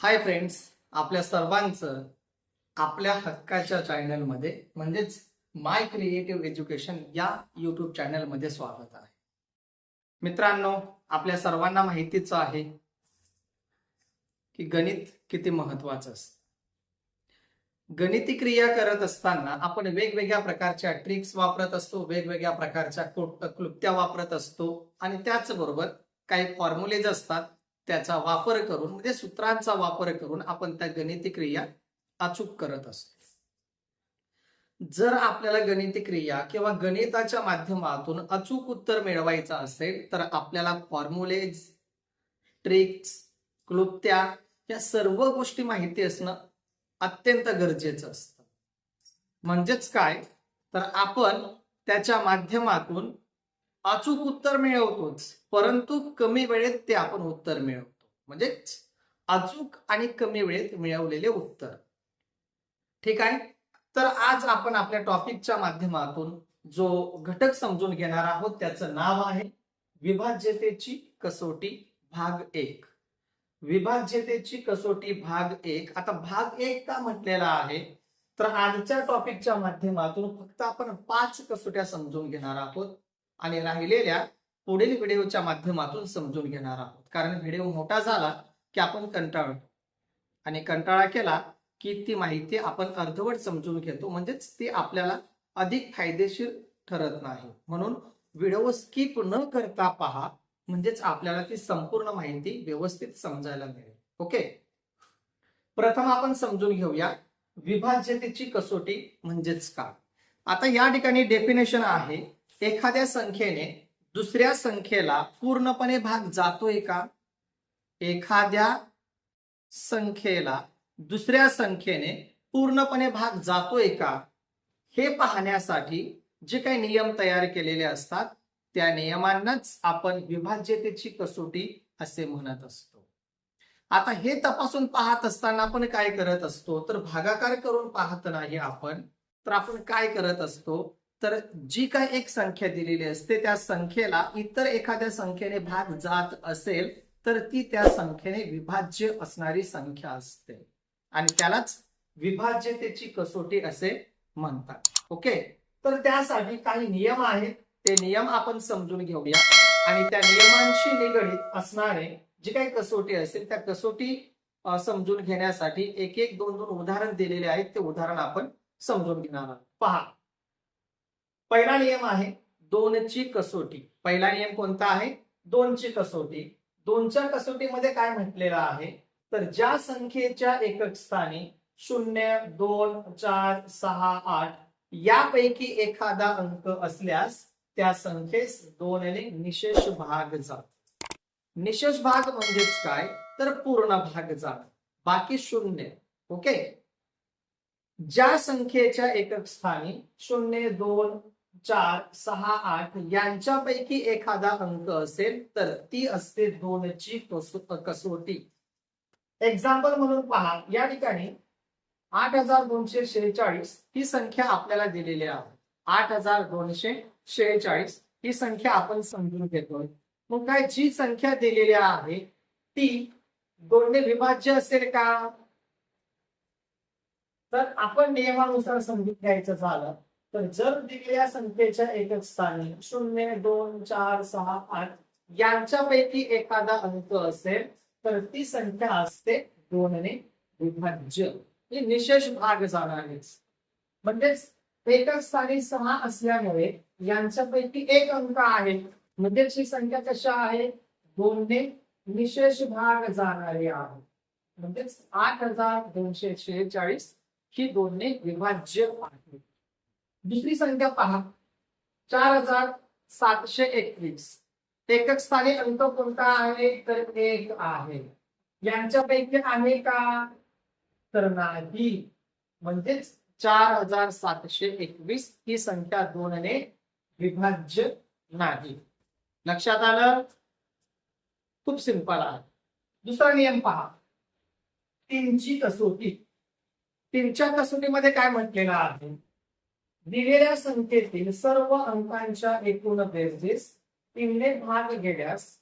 Hi friends आपल्या सर्वांचं आपल्या हक्काच्या चॅनलमध्ये म्हणजेच माय क्रिएटिव्ह एज्युकेशन या युट्यूब चॅनलमध्ये स्वागत आहे. मित्रांनो आपल्या सर्वांना माहितीच आहे की गणित किती महत्वाचं असतं. गणिती क्रिया करत असताना आपण वेगवेगळ्या प्रकारच्या ट्रिक्स वापरत असतो वेगवेगळ्या प्रकारच्या क्लुप्त्या वापरत असतो आणि त्याचबरोबर काही फॉर्म्युलेज असतात त्याचा वापर करून म्हणजे सूत्रांचा वापर करून आपण त्या गणिती क्रिया अचूक करत असतो. जर आपल्याला गणिती क्रिया किंवा गणिताच्या माध्यमातून अचूक उत्तर मिळवायचं असेल तर आपल्याला फॉर्म्युलेज ट्रिक्स क्लुप्त्या या सर्व गोष्टी माहिती असणं अत्यंत गरजेचं असतं. म्हणजेच काय? तर आपण त्याच्या माध्यमातून अचूक उत्तर मिळवतोच परंतु कमी वेळेत ते आपण उत्तर मिळवतो. म्हणजेच अचूक आणि कमी वेळेत मिळवलेले उत्तर. ठीक आहे? तर आज आपण आपल्या टॉपिकच्या माध्यमातून जो घटक समजून घेणार आहोत त्याचं नाव आहे विभाज्यतेची कसोटी भाग एक. विभाज्यतेची कसोटी भाग एक आता भाग एक का म्हटलेला आहे? तर आजच्या टॉपिकच्या माध्यमातून फक्त आपण पाच कसोट्या समजून घेणार आहोत. आणि राहिलेल्या पुढील व्हिडिओच्या माध्यमातून समजून घेणार आहोत. कारण व्हिडिओ मोठा झाला की आपण कंटाळतो आणि कंटाळा केला की ती माहिती आपण अर्धवट समजून घेतो. म्हणजेच ती आपल्याला अधिक फायदेशीर ठरत नाही. म्हणून व्हिडिओ स्किप न करता पहा. म्हणजेच आपल्याला ती संपूर्ण माहिती व्यवस्थित समजायला मिळेल. ओके? प्रथम आपण समजून घेऊया विभाज्यतेची कसोटी म्हणजेच काय. आता या ठिकाणी डेफिनेशन आहे. एखाद्या संख्येने दुसऱ्या संख्येला पूर्णपणे भाग जातोय का? एखाद्या संख्येला दुसऱ्या संख्येने पूर्णपणे भाग जातोय का? हे पाहण्यासाठी जे काही नियम तयार केलेले असतात त्या नियमांनाच आपण विभाज्यतेची कसोटी असे म्हणत असतो. आता हे तपासून पाहत असताना आपण काय करत असतो? तर भागाकार करून पाहत नाही आपण तर आपण काय करत असतो? तर जी काय एक संख्या दिलेली असते त्या संख्येला इतर एखाद्या संख्येने भाग जात असेल तर ती त्या संख्येने विभाज्य असणारी संख्या असते. आणि त्यालाच विभाज्यतेची कसोटी असे म्हणतात. ओके? तर त्यासाठी काही नियम आहेत. ते नियम आपण समजून घेऊया. आणि त्या नियमांशी निगडीत असणारे जी काही कसोटी असेल त्या कसोटी समजून घेण्यासाठी एक एक दोन दोन उदाहरण दिलेले आहेत. ते उदाहरण आपण समजून घेणार आहोत. पहा. पहिला नियम आहे दोनची कसोटी. पहिला नियम कोणता आहे? दोनची कसोटी. दोनच्या कसोटीमध्ये काय म्हटलेलं आहे? तर ज्या संख्येच्या एकक स्थानी शून्य दोन चार सहा आठ यापैकी एखादा अंक असल्यास त्या संख्येस दोनने निशेष भाग जात. निशेष भाग म्हणजेच काय? तर पूर्ण भाग जात. बाकी शून्य. ओके? ज्या संख्येच्या एकक स्थानी शून्य दोन चार सहा आठ यांच्यापैकी एखादा अंक असेल तर ती असते दोनची कसोटी. एक्झाम्पल म्हणून पहा या ठिकाणी आठ हजार दोनशे शेहेचाळीस ही संख्या आपल्याला दिलेली आहे. आठ हजार दोनशे शेहेचाळीस ही संख्या आपण समजून घेतोय. मग काय जी संख्या दिलेली आहे ती दोनने विभाज्य असेल का? तर आपण नियमानुसार समजून घ्यायचं झालं. तर जर दिलेल्या संख्येच्या एकक स्थानी शून्य दोन चार सहा आठ यांच्यापैकी एखादा अंक असेल तर ती संख्या असते दोनने विभाज्य. ही निशेष भाग जाणार म्हणजेच एकक स्थानी सहा असल्यामुळे यांच्यापैकी एक अंक आहे. म्हणजेच ही संख्या कशा आहे? दोनने निशेष भाग जाणारी आहे. म्हणजेच आठ हजार दोनशे शेहेचाळीस ही दोनने विभाज्य आहे. दुसरी संख्या पहा. चार हजार सातशे एकवीस. एकक स्थानी अंक कोणता आहे? तर एक आहे. यांच्यापैकी आहे का? तर नाही. म्हणजेच चार हजार सातशे एकवीस ही संख्या दोनने विभाज्य नाही. लक्षात आलं? खूप सिंपल आहे. दुसरा नियम पहा. तीनची कसोटी. तीनच्या कसोटीमध्ये काय म्हटलेलं आहे? दिलेल्या संख्येतील सर्व अंकांच्या एकूण बेरजेस तीनने भाग गेल्यास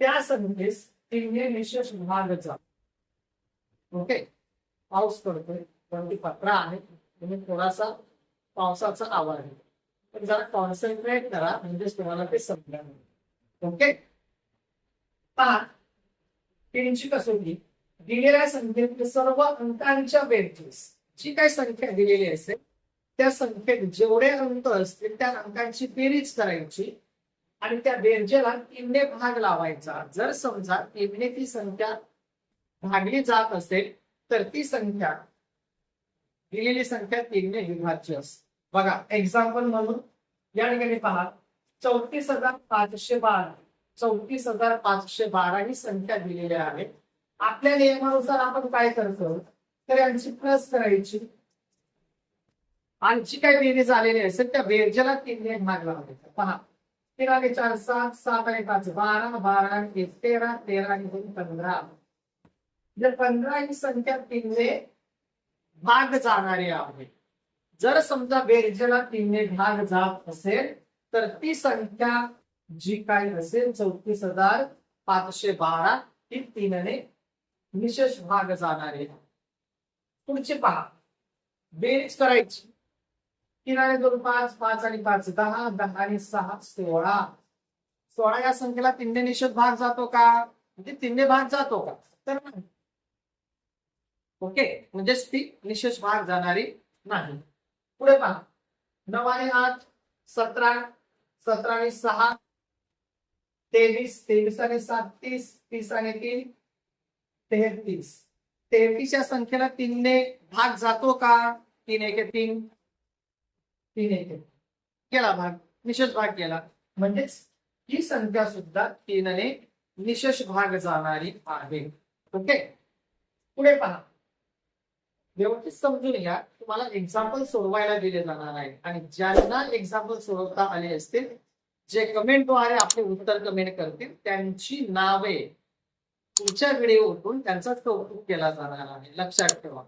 त्या संख्येस तीनने निशेष भाग जा. ओके? पाऊस पडतोय. पण ती पत्रा आहे. तुम्ही थोडासा पावसाचा आवाज आहे पण जरा कॉन्सन्ट्रेट करा. म्हणजेच तुम्हाला ते समजा नाही. ओके? पहा. तीनची कसोटी. दिलेल्या संख्येत सर्व अंकांच्या बेरजेस जी काही संख्या दिलेली असेल त्या संख्येत जेवढे अंक असतील त्या अंकांची बेरीज करायची आणि त्या बेरजेला तीनने भाग लावायचा. जर समजा तीनने ती संख्या भागली जात असेल तर ती संख्या दिलेली संख्या तीनने विभाज्य असते. बघा एक्झाम्पल म्हणून या ठिकाणी पहा. चौतीस हजार पाचशे बारा. चौतीस हजार पाचशे बारा ही संख्या दिलेल्या आहे आपल्या नियमानुसार आपण काय करतो? तर यांची प्लस करायची. आणखी काही बेरीज आलेली असेल त्या बेरजेला तीनने भाग लावायचा पहा. तेरा आणि चार सात सात आणि पाच बारा बारा आणि एक तेरा तेरा आणि दोन पंधरा. जर पंधरा ही संख्या तीनने भाग जाणारी आहे. जर समजा बेरजेला तीनने भाग जात असेल तर ती संख्या जी काही असेल चौतीस हजार पाचशे बारा ही तीनने विशेष भाग जाणारी आहे. पुढचे पहा. बेरीज करायची. तीन आणि दोन पाच पाच आणि पाच दहा दहा आणि सहा सोळा. सोळा या संख्येला तीनने निषेध भाग जातो का? म्हणजे तीनने भाग जातो का? तर नाही. ओके? म्हणजेच ती निशेष भाग जाणारी नाही. पुढे पहा. नऊ आणि आठ सतरा सतरा आणि सहा तेवीस तेवीस आणि सात तीस तीस आणि तीन तेहतीस. तेहतीस या संख्येला तीनने भाग जातो का? तीन एक तीन. केला भाग. निशेष भाग केला. म्हणजेच ही संख्या सुद्धा तीनने निशेष भाग जाणारी आहे. ओके? पुढे पहा. व्यवस्थित समजून घ्या. तुम्हाला एक्झाम्पल सोडवायला दिले जाणार आहे. आणि ज्यांना एक्झाम्पल सोडवता आले असतील जे कमेंटद्वारे आपले उत्तर कमेंट करतील त्यांची नावे पुढच्या व्हिडिओतून त्यांचा कौतुक केला जाणार आहे. लक्षात ठेवा.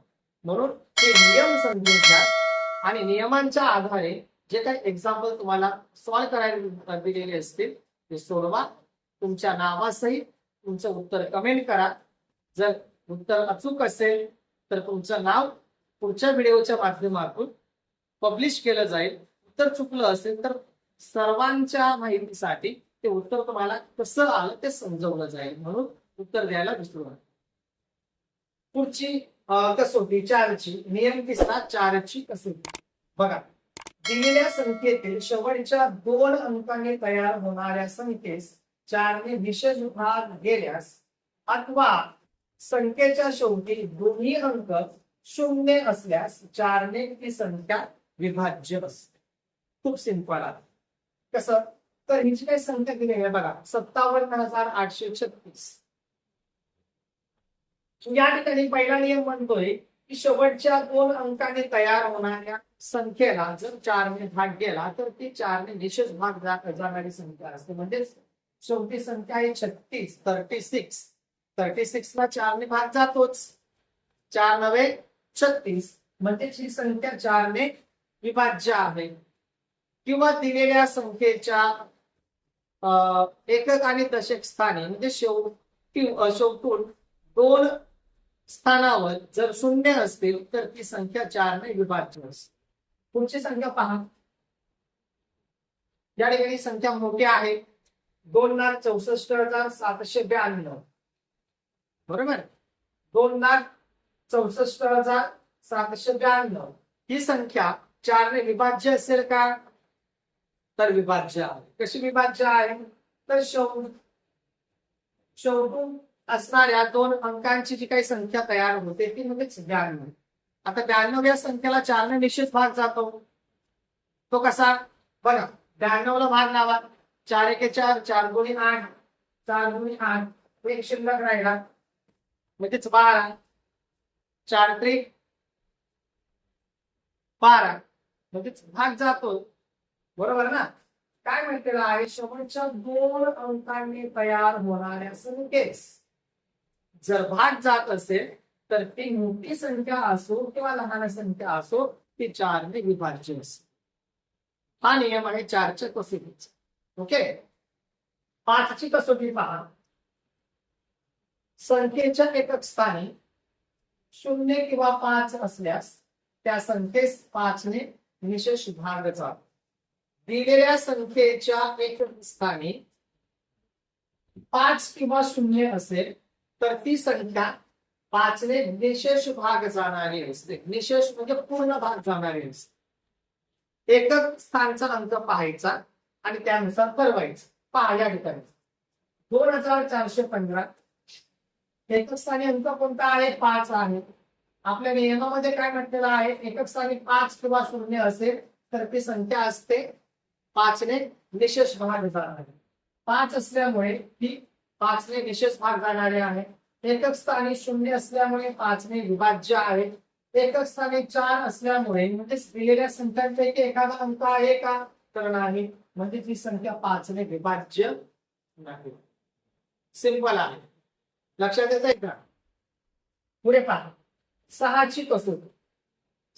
म्हणून ते नियम समजून घ्या. आणि नियमांच्या आधारे जे काही एक्झाम्पल तुम्हाला सॉल्व्ह करायला दिलेले असतील ते सोडवा. तुमच्या नावासहित तुमचं उत्तर कमेंट करा. जर उत्तर अचूक असेल तर तुमचं नाव पुढच्या व्हिडिओच्या माध्यमातून पब्लिश केलं जाईल. उत्तर चुकलं असेल तर सर्वांच्या माहितीसाठी ते उत्तर तुम्हाला कसं आलं ते समजवलं जाईल. म्हणून उत्तर द्यायला विसरू नका. पुढची कसोटी चारची नियम तिसरा चारची कसोटी. बघा दिलेल्या संख्येतील शेवटच्या दोन अंकाने तयार होणाऱ्या संख्येस चारने विशेष भाग गेल्यास अथवा संख्येच्या शेवटी दोन्ही अंक शून्य असल्यास चारने ती संख्या विभाज्य असते. खूप सिंपल आहे. कसं? तर हिची काही संख्या दिलेली आहे बघा सत्तावन्न हजार आठशे छत्तीस. या ठिकाणी पहिला नियम म्हणतोय की शेवटच्या दोन अंकाने तयार होणाऱ्या संख्येला जर चारने भाग गेला तर ती चारने निशेष भाग जाणारी संख्या असते. म्हणजेच शेवटी संख्या आहे छत्तीस थर्टी सिक्स थर्टी सिक्स ला चारने भाग जातोच. चार नवे छत्तीस. म्हणजेच ही संख्या चारने विभाज्य आहे. किंवा दिलेल्या संख्येच्या अं, एकक आणि दशक स्थानी म्हणजे शेवटी शेवटून दोन स्थानावर जर शून्य असतील तर ती संख्या चारने विभाज्य असते. पुढची संख्या पहा. या ठिकाणी संख्या मोठी आहे. दोन लाख चौसष्ट हजार सातशे ब्याण्णव. बरोबर? दोन लाख चौसष्ट हजार सातशे ब्याण्णव. ही संख्या चारने विभाज्य असेल का? तर विभाज्य आहे. कशी विभाज्य आहे? तर शौ शेवटून असणाऱ्या दोन अंकांची जी काही संख्या तयार होते ती म्हणजेच ब्याण्णव. आता ब्याण्णव या संख्येला चारने निश्चित भाग जातो. तो कसा? बघा ब्याण्णव ला भाग लावा. चार एके चार चार गुणी आठ. चार गुणी आठ एक शिल्लक राहिला. म्हणजेच बारा. चार त्रिक बारा. म्हणजेच भाग जातो. बरोबर ना? काय म्हणते आहे शेवटच्या दोन अंकांनी तयार होणाऱ्या संख्येस. जर भाग जात असेल तर ती मोठी संख्या असो किंवा लहान संख्या असो ती चारने विभाज्य असेल हा नियम आहे चारच्या कसोटीचा. ओके पाचची कसोटी पहा. संख्येच्या एकक स्थानी शून्य किंवा पाच असल्यास त्या संख्येस पाचने विशेष भाग जातो. दिलेल्या संख्येच्या एक स्थानी पाच किंवा शून्य असेल तर ती संख्या पाचने निशेष भाग जाणारी असते. निशेष म्हणजे पूर्ण भाग जाणारी असते. एकक स्थानचा अंक पाहायचा आणि त्यानुसार ठरवायचं. पहा या ठिकाणी. दोन हजार चारशे पंधरा. एकक स्थानी अंक कोणता आहे? पाच आहे. आपल्या नियमामध्ये काय म्हटलेलं आहे? एकक स्थानी पाच किंवा शून्य असेल तर ती संख्या असते पाचने निशेष भाग जाणारी. पाच असल्यामुळे ती पाचने निशेष भाग जाणारे आहे एकक स्थानी शून्य असल्यामुळे पाचने विभाज्य आहे. एकक स्थानी चार असल्यामुळे म्हणजे दिलेल्या संख्यांपैकी एखादा अंक आहे का? तर नाही. म्हणजे ती संख्या पाचने विभाज्य नाही. सिंपल आहे. लक्षात येत आहे का? पुढे पहा. सहाची कसोटी.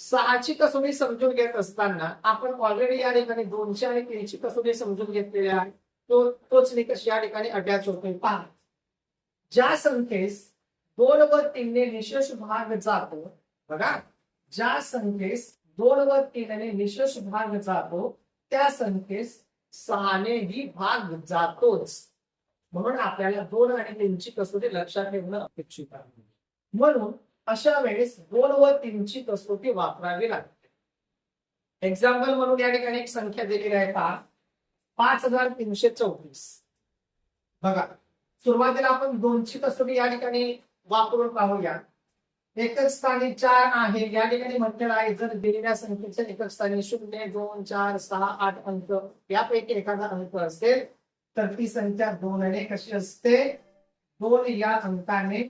सहाची कसोटी समजून घेत असताना आपण ऑलरेडी या ठिकाणी दोनशे आणि तीनशे कसोटी समजून घेतलेली आहे तो तोच निकष या ठिकाणी अटॅच होतोय पहा. ज्या संख्येस दोन व तीनने निशेष भाग जातो बघा. ज्या संख्येस दोन व तीनने निशेष भाग जातो त्या संख्येस सहानेही भाग जातोच. म्हणून आपल्याला दोन आणि तीनची कसोटी लक्षात ठेवणं अपेक्षित आहे. म्हणून अशा वेळेस दोन व तीनची कसोटी वापरावी लागते. एक्झाम्पल म्हणून या ठिकाणी एक संख्या दिलेली आहे पहा. पाच हजार तीनशे चौतीस. बघा सुरुवातीला आपण दोनची कसोटी या ठिकाणी वापरून पाहूया. एकक स्थानी चार आहे. या ठिकाणी म्हटलेलं आहे जर दिलेल्या संख्येच्या एकक स्थानी शून्य दोन चार सहा आठ अंक यापैकी एखादा अंक असेल तर ती संख्या दोनने कशी असते? दोन या अंकाने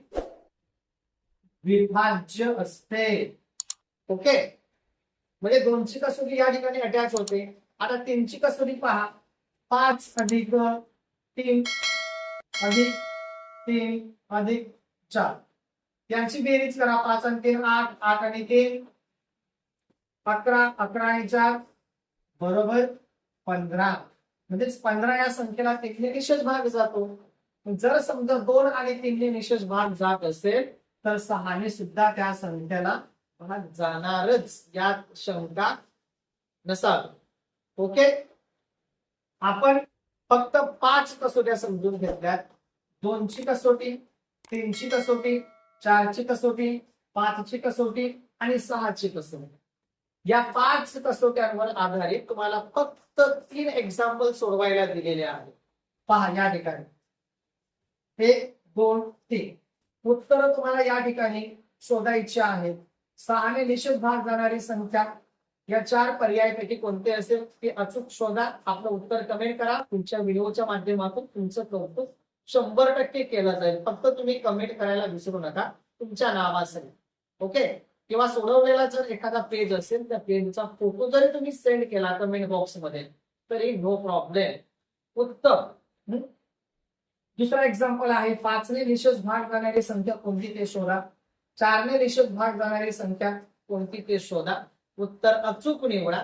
विभाज्य असते. ओके? म्हणजे दोनची कसोटी या ठिकाणी अटॅच होते. आता तीनची कसोटी पहा. पाच अधिक तीन अधिक तीन अधिक चार. यांची बेरीज करा. पाच आणि तीन आठ आठ आणि तीन. अकरा अकरा आणि चार. बरोबर पंधरा. म्हणजेच पंधरा या संख्येला तिथले निशेष भाग जातो. जर समजा दोन आणि तीनने निशेष भाग जात असेल तर सहाने सुद्धा त्या संख्येला भाग जाणारच. यात शंका नसावी. ओके? आपण फक्त पाच कसोट्या समजून घेतल्यात. दोनची कसोटी तीनची कसोटी चारची कसोटी पाचची कसोटी आणि सहाची कसोटी. या पाच कसोट्यांवर आधारित तुम्हाला फक्त तीन एक्झाम्पल सोडवायला दिलेले आहेत. पहा या ठिकाणी. हे दोन तीन. उत्तर तुम्हाला या ठिकाणी शोधायची आहेत. सहाने निषेध भाग जाणारी संख्या या चार पर्यायापैकी कोणते असेल ते अचूक शोधा आपलं उत्तर कमेंट करा. तुमच्या व्हिडिओच्या माध्यमातून तुमचं कौतुक शंभर टक्के केलं जाईल. फक्त तुम्ही कमेंट करायला विसरू नका. तुमच्या नावासहित ओके किंवा सोडवलेला जर एखादा पेज असेल त्या पेजचा फोटो जरी तुम्ही सेंड केला कमेंट बॉक्समध्ये तरी नो प्रॉब्लेम उत्तम. दुसरा एक्झाम्पल आहे पाचने निशेष भाग जाणारी संख्या कोणती ते शोधा. चारने निशेष भाग जाणारी संख्या कोणती ते शोधा. उत्तर अचूक निवडा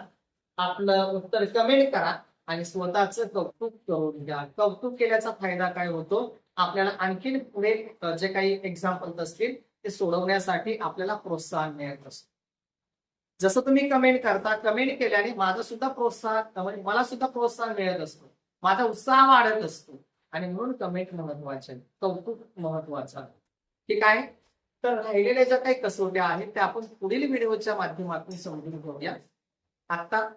आपलं उत्तर कमेंट करा आणि स्वतःच कौतुक करून घ्या. कौतुक केल्याचा फायदा काय होतो? आपल्याला आणखीन पुढे जे काही एक्झाम्पल असतील ते सोडवण्यासाठी आपल्याला प्रोत्साहन मिळत असतो. जसं तुम्ही कमेंट करता कमेंट केल्याने माझं सुद्धा प्रोत्साहन म्हणजे मला सुद्धा प्रोत्साहन मिळत असतो. माझा उत्साह वाढत असतो. आणि म्हणून कमेंट महत्त्वाचे कौतुक महत्वाचं ठीक आहे? तर राहिलेल्या ज्या काही कसोट्या आहेत त्या आपण पुढील व्हिडिओच्या माध्यमातून समजून घेऊया. आता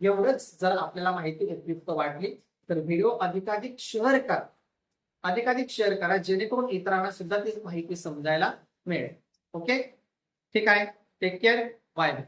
एवढंच जर आपल्याला माहिती उपयुक्त वाटली तर व्हिडिओ अधिकाधिक शेअर करा. अधिकाधिक शेअर करा जेणेकरून इतरांना सुद्धा ती माहिती समजायला मिळेल. ओके? ठीक आहे. Take care. बाय.